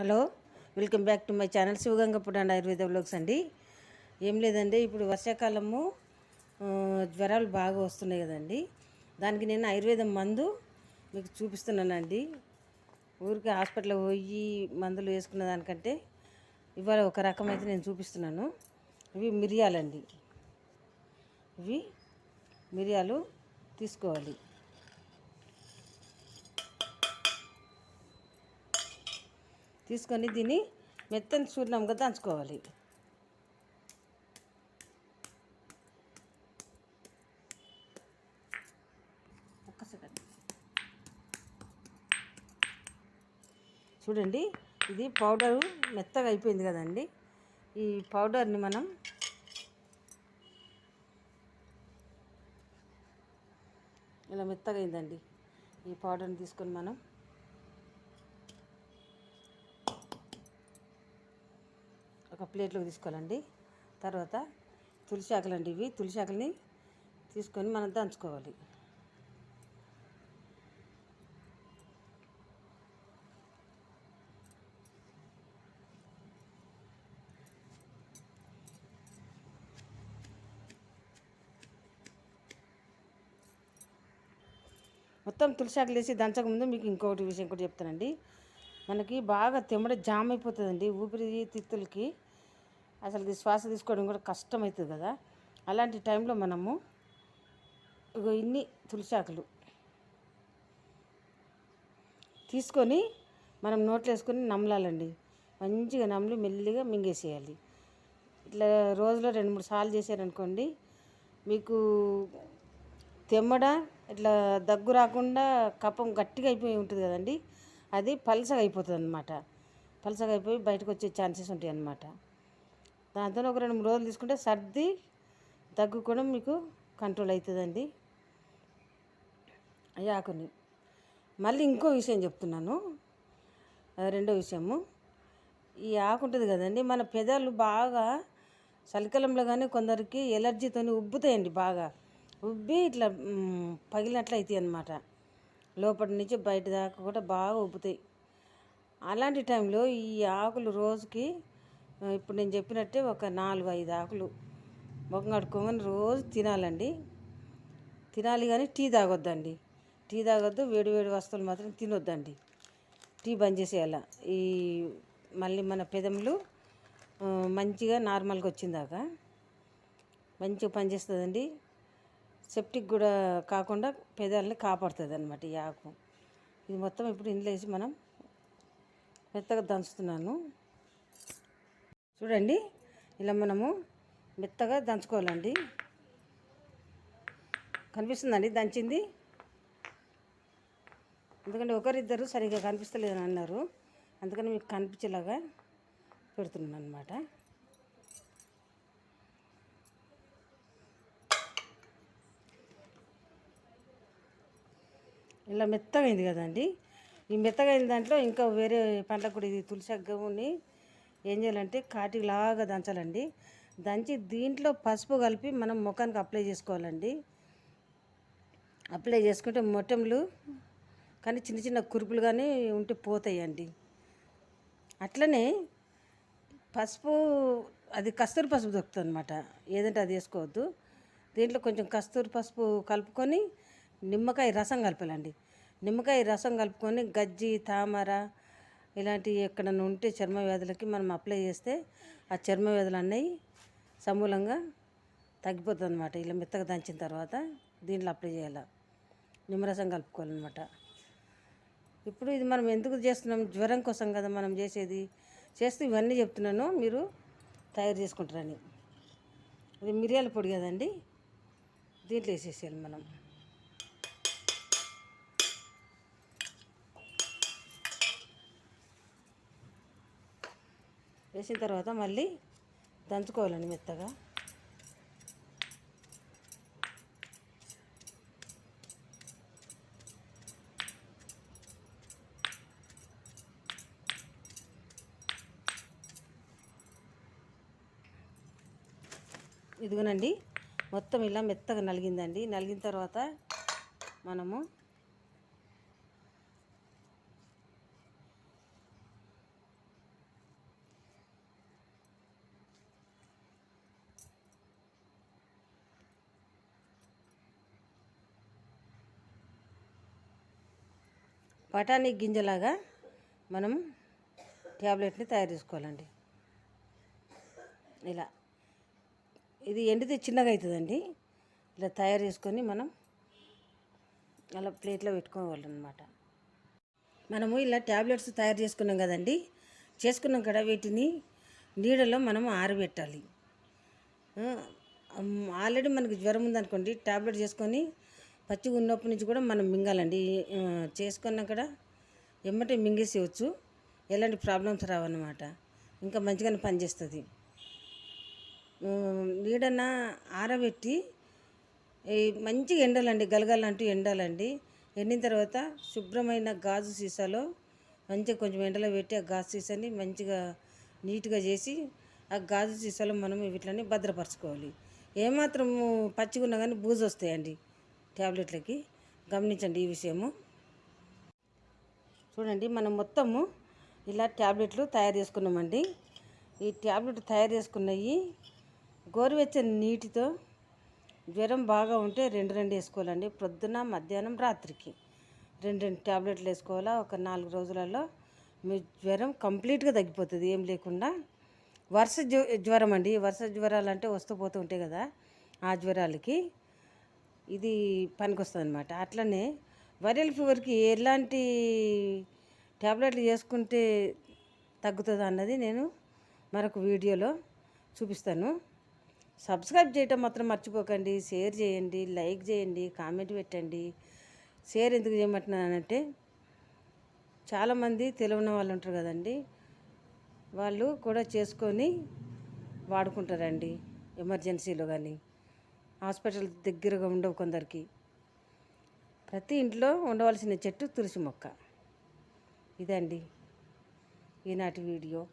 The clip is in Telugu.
Hello welcome back to my channel శివగంగపుడు and Ayurveda blogs అండి. ఏం లేదండి ఇప్పుడు వర్షాకాలము జ్వరాలు బాగా వస్తున్నాయి కదండి. దానికి నేను ఆయుర్వేదం మందు మీకు చూపిస్తున్నానండి. ఊరికి హాస్పిటల్ పోయి మందులు వేసుకున్న దానికంటే ఇవాళ ఒక రకమైతే నేను చూపిస్తున్నాను. ఇవి మిరియాలండి. ఇవి మిరియాలు తీసుకోవాలి. తీసుకొని దీన్ని మెత్తని చూర్ణంగా దంచుకోవాలి. ఒక్క సెకండ్ చూడండి ఇది పౌడరు మెత్తగా అయిపోయింది కదండి. ఈ పౌడర్ని మనం ఇలా మెత్తగా అయిందండి. ఈ పౌడర్ని తీసుకొని మనం ఒక ప్లేట్లోకి తీసుకోవాలండి. తర్వాత తులసి ఆకులండి ఇవి. తులసి ఆకులని తీసుకొని మనం దంచుకోవాలి. మొత్తం తులసాకులు వేసి దంచకముందు మీకు ఇంకొకటి విషయం కూడా చెప్తానండి. మనకి బాగా తెమ్మడ జామ్ అయిపోతుందండి. ఊపిరితిత్తులకి అసలు ఇది శ్వాస తీసుకోవడం కూడా కష్టం అవుతుంది కదా. అలాంటి టైంలో మనము ఇగో ఇన్ని తులసాకులు తీసుకొని మనం నోట్లో వేసుకొని నమలాలండి. మంచిగా నమిలి మెల్లిగా మింగేసేయాలి. ఇట్లా రోజులో రెండు మూడు సార్లు చేశారనుకోండి మీకు తెమ్మడ ఇట్లా దగ్గు రాకుండా కపం గట్టిగా అయిపోయి ఉంటుంది కదండి అది పలసగా అయిపోతుంది అనమాట పలసగా అయిపోయి బయటకు వచ్చే ఛాన్సెస్ ఉంటాయి అన్నమాట దాంతో ఒక రెండు మూడు రోజులు తీసుకుంటే సర్ది దగ్గు కూడా మీకు కంట్రోల్ అవుతుందండి. ఈ ఆకుని. మళ్ళీ ఇంకో విషయం చెప్తున్నాను. రెండో విషయము. ఈ ఆకు ఉంటుంది కదండి మన పెదాలు బాగా చలికాలంలో కానీ కొందరికి ఎలర్జీతో ఉబ్బుతాయండి బాగా. ఉబ్బి ఇట్లా పగిలినట్లు అవుతాయి అన్నమాట. లోపటి నుంచి బయట దాకా కూడా బాగా ఉబ్బుతాయి. అలాంటి టైంలో ఈ ఆకులు రోజుకి ఇప్పుడు నేను చెప్పినట్టే ఒక నాలుగు ఐదు ఆకులు. ముఖం కడుక్కోగానే రోజు తినాలండి. తినాలి కానీ టీ తాగొద్దండి. టీ తాగొద్దు వేడి వేడి వస్తువులు మాత్రం తినొద్దండి. టీ బంద్ చేసేయాల. ఈ మళ్ళీ మన పెదములు మంచిగా నార్మల్గా వచ్చిందాక మంచిగా పనిచేస్తుందండి సెప్టిక్ కూడా కాకుండా పెదాలని కాపాడుతుంది అనమాట ఈ ఆకు. ఇది మొత్తం ఇప్పుడు ఇందులో వేసి మనం మెత్తగా దంచుతున్నాను. చూడండి ఇలా మనము మెత్తగా దంచుకోవాలండి. కనిపిస్తుందండి? దంచింది? ఎందుకంటే ఒకరిద్దరు సరిగ్గా కనిపిస్తలేదని అన్నారు. అందుకని మీకు కనిపించేలాగా పెడుతున్నాను అనమాట ఇలా మెత్తగైంది కదండి. ఈ మెత్తగా దాంట్లో ఇంకా వేరే పంటకు కూడా ఇది తులసి అగ్గముని ఏం చేయాలంటే కాటిలాగా దంచాలండి. దంచి దీంట్లో పసుపు కలిపి మనం ముఖానికి అప్లై చేసుకోవాలండి. అప్లై చేసుకుంటే మొట్టములు కానీ చిన్న చిన్న కురుపులు కానీ ఉంటే పోతాయండి. అట్లనే పసుపు అది కస్తూరి పసుపు దొరుకుతుంది అనమాట ఏదంటే అది వేసుకోవద్దు. దీంట్లో కొంచెం కస్తూరి పసుపు కలుపుకొని నిమ్మకాయ రసం కలపాలండి. నిమ్మకాయ రసం కలుపుకొని గజ్జి తామర ఇలాంటివి ఎక్కడన్నా ఉంటే చర్మ వ్యాధులకి మనం అప్లై చేస్తే ఆ చర్మ వ్యాధులు అన్నవి సమూలంగా తగ్గిపోతుంది అనమాట ఇలా మెత్తగా దంచిన తర్వాత దీంట్లో అప్లై చేయాలి. నిమ్మరసం కలుపుకోవాలన్నమాట. ఇప్పుడు ఇది మనం ఎందుకు చేస్తున్నాం? జ్వరం కోసం కదా మనం చేసేది. చేస్తూ ఇవన్నీ చెప్తున్నాను. మీరు తయారు చేసుకుంటారని. ఇది మిరియాల పొడి కదండి. దీంట్లో వేసేసేయాలి మనం. వేసిన తర్వాత మళ్ళీ దంచుకోవాలండి మెత్తగా. ఇదిగోనండి మొత్తం ఇలా మెత్తగా నలిగిందండి. నలిగిన తర్వాత మనము బఠానీ గింజలాగా మనం ట్యాబ్లెట్ని తయారు చేసుకోవాలండి. ఇలా. ఇది ఎండితే చిన్నగా అవుతుందండి. ఇలా తయారు చేసుకొని మనం అలా ప్లేట్లో పెట్టుకోవాలన్నమాట. మనము ఇలా ట్యాబ్లెట్స్ తయారు చేసుకున్నాం కదండి. చేసుకున్నాం కదా వీటిని నీడలో మనం ఆరబెట్టాలి. ఆల్రెడీ మనకి జ్వరం ఉందనుకోండి ట్యాబ్లెట్ చేసుకొని పచ్చిగా ఉన్నప్పటి నుంచి కూడా మనం మింగాలండి. చేసుకున్నా కూడా ఎమ్మటే మింగేసేయచ్చు. ఎలాంటి ప్రాబ్లమ్స్ రావన్నమాట. ఇంకా మంచిగానే పనిచేస్తుంది. నీడన ఆరబెట్టి మంచిగా ఎండాలండి. గలగాలంటూ ఎండాలండి. ఎండిన తర్వాత శుభ్రమైన గాజు సీసాలో మంచిగా కొంచెం ఎండలో పెట్టి ఆ గాజు సీసాని మంచిగా నీట్గా చేసి ఆ గాజు సీసాలో మనం వీటిని భద్రపరచుకోవాలి. ఏమాత్రం పచ్చిగా ఉన్నా కానీ బూజు వస్తాయండి. ట్యాబ్లెట్లకి గమనించండి ఈ విషయము. చూడండి మనం మొత్తము ఇలా ట్యాబ్లెట్లు తయారు చేసుకున్నామండి. ఈ ట్యాబ్లెట్ తయారు చేసుకున్నవి గోరువెచ్చని నీటితో జ్వరం బాగా ఉంటే రెండు రెండు వేసుకోవాలండి. ప్రొద్దున మధ్యాహ్నం రాత్రికి రెండు రెండు ట్యాబ్లెట్లు వేసుకోవాలా? ఒక నాలుగు రోజులలో మీ జ్వరం కంప్లీట్గా తగ్గిపోతుంది ఏం లేకుండా. వర్ష జ్వ జ్వరం అండి వర్ష జ్వరాలు అంటే వస్తూ పోతూ ఉంటాయి కదా ఆ జ్వరాలకి. ఇది పనికొస్తుంది అనమాట అట్లనే వైరల్ ఫీవర్కి ఎలాంటి ట్యాబ్లెట్లు చేసుకుంటే తగ్గుతుంది అన్నది నేను మరొక వీడియోలో చూపిస్తాను. సబ్స్క్రైబ్ చేయటం మాత్రం మర్చిపోకండి షేర్ చేయండి లైక్ చేయండి కామెంట్ పెట్టండి. షేర్ ఎందుకు చేయమంటున్నానంటే చాలామంది తెలియని వాళ్ళు ఉంటారు కదండి వాళ్ళు కూడా చేసుకొని వాడుకుంటారండి ఎమర్జెన్సీలో కానీ. హాస్పిటల్ దగ్గరగా ఉండవు కొందరికి. ప్రతి ఇంట్లో ఉండవలసిన చెట్టు తులసి మొక్క. ఇదండి ఈనాటి వీడియో.